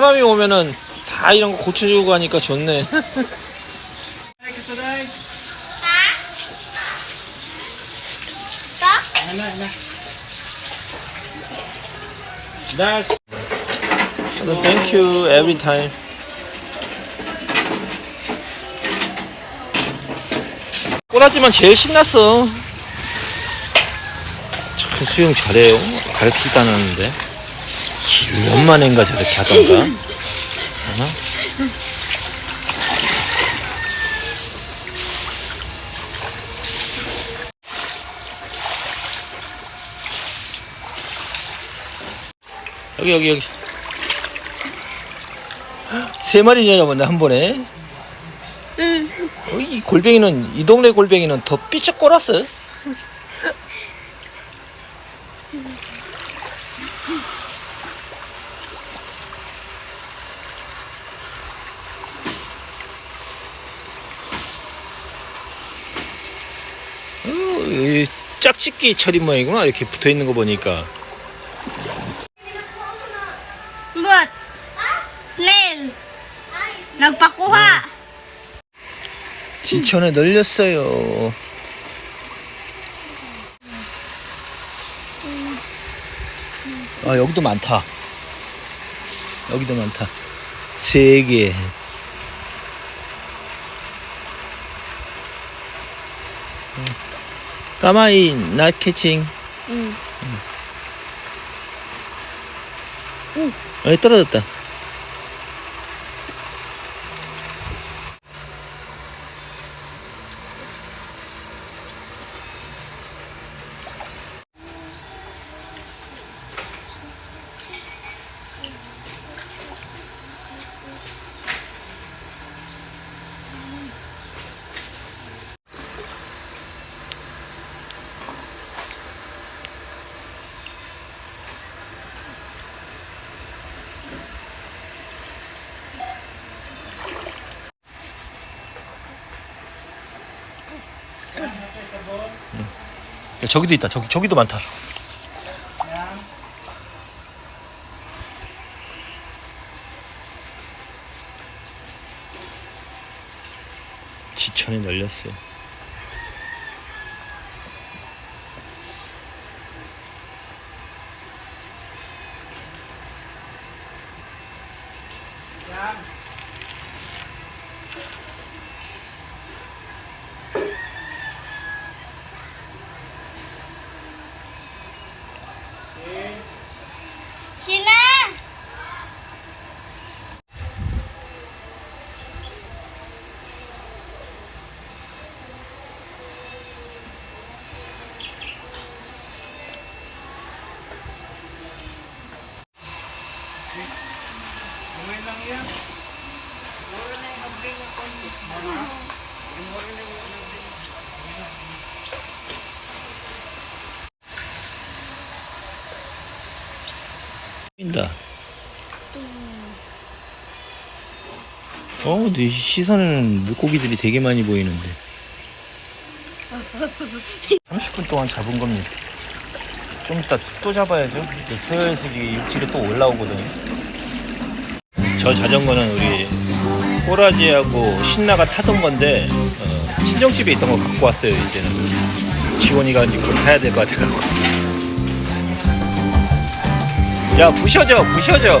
사람이 오면은 다 이런 거 고쳐주고 하니까 좋네. That's thank you every time. 꼬라지만 제일 신났어. 참 수영 잘해요. 가르치다는데 몇 만인가 저렇게 하던가. 어? 여기 여기 여기. 세 마리나 잡았네 한 번에. 어, 이 골뱅이는 이 동네 골뱅이는 더 삐쩍 꼬랐어. 어, 이 짝짓기 처리 모양이구나 이렇게 붙어 있는 거 보니까. But, snail. Nagpakuha. 지천에 널렸어요. 아 여기도 많다. 여기도 많다. 세 개. 까마이 not catching. 응. 어, 떨어졌다. 저기도 있다. 저기 저기도 많다. 지천에 널렸어요. Sina! 보인다. 어, 네 시선에는 물고기들이 되게 많이 보이는데. 30분 동안 잡은 겁니다. 좀 이따 또 잡아야죠. 이제 슬슬 이 육지로 또 올라오거든요. 저 자전거는 우리 꼬라지하고 신나가 타던 건데 어, 친정집에 있던 거 갖고 왔어요. 이제는 지원이가 이제 그걸 타야 될 것 같아갖고. 야 부셔져 부셔져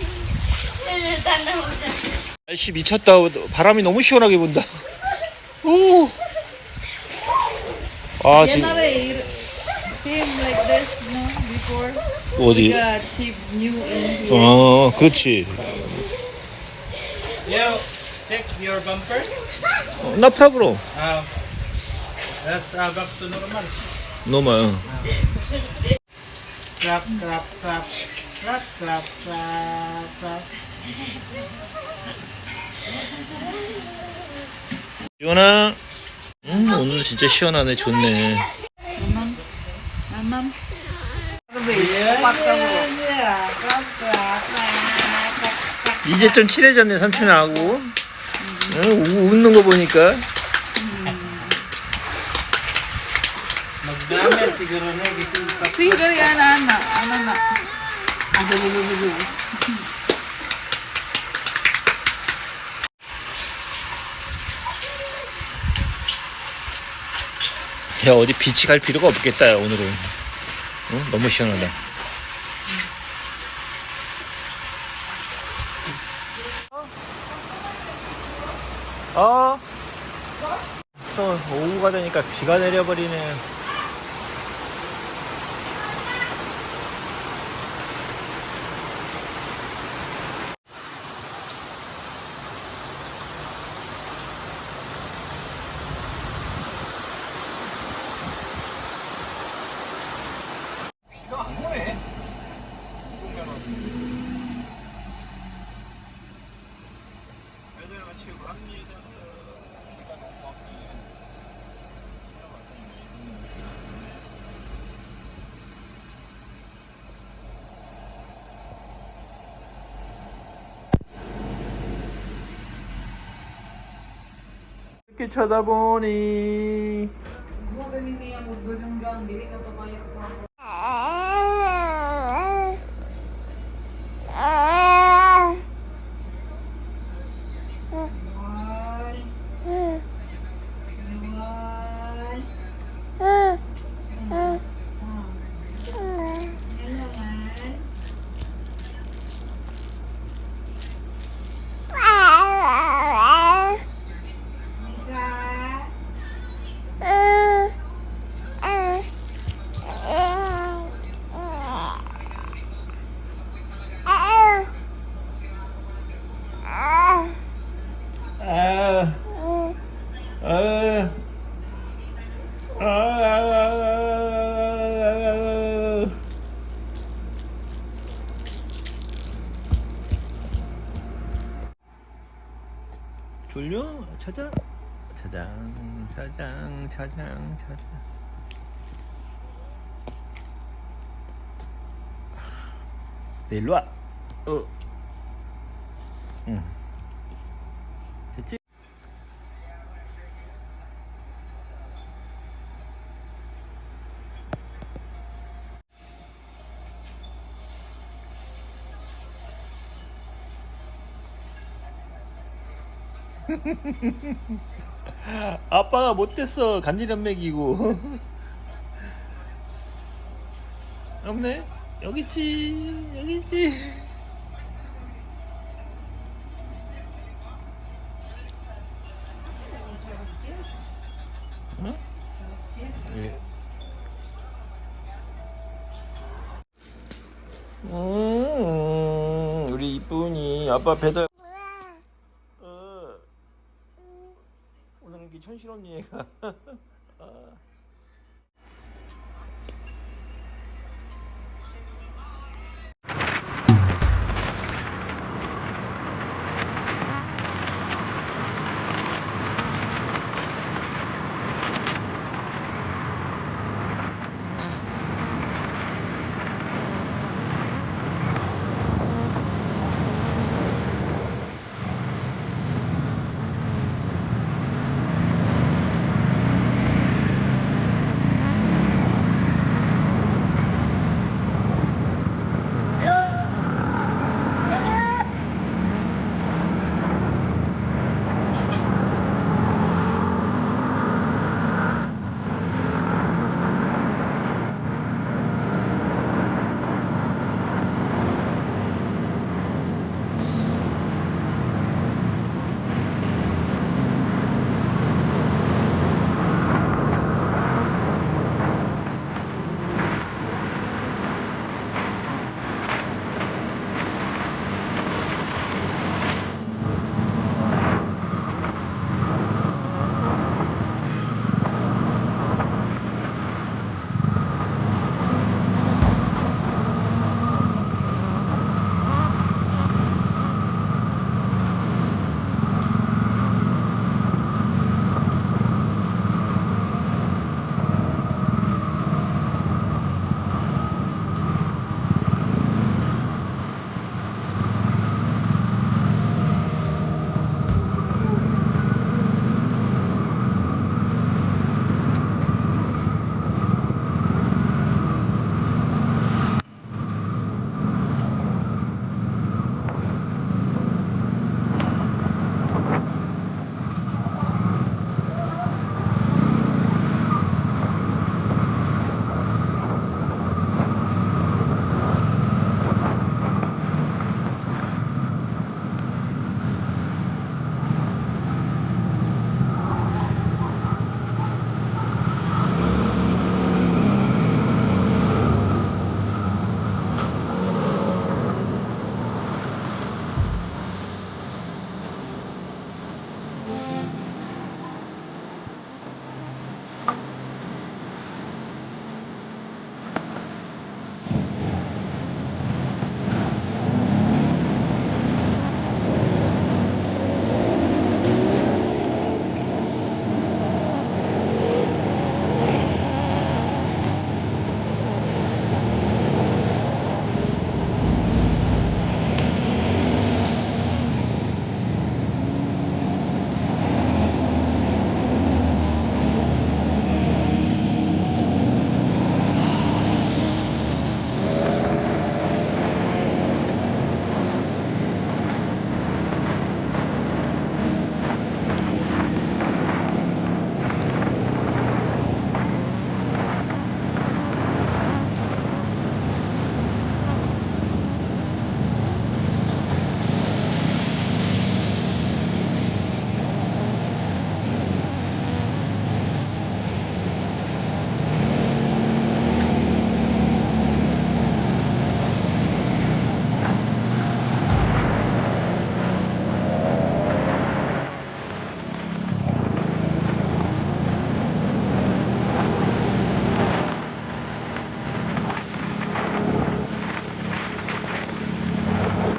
날씨 미쳤다. 바람이 너무 시원하게 분다. 오. 아 지금. 어디? 어, 그렇지. Yeah, check your bumper. 나 프라브로. Uh, that's uh, back to normal. 너무. Clap, clap, clap. Clap, clap, clap, clap. 시원아. 음, 오늘 진짜 시원하네. 좋네. 이제 좀 친해졌네, 삼촌하고. 응, 우- 웃는 거 보니까. Magdamit siguro na gising pa. Sige, yan, ana. Ano na? 야, 어디 비치 갈 필요가 없겠다, 야, 오늘은. 응? 너무 시원하다. 어? 또 오후가 되니까 비가 내려버리네. 이렇게 쳐다보니 찾아? 차장, 차장, 차장, 차장. 네, 일로 와. 어. 응. 아빠가 못됐어 간지럼 먹이고 없네 여기 있지 여기 있지 응? 예. 음, 우리 이쁜이 아빠 배달 어. 오늘 이게 천실 언니 애가 아.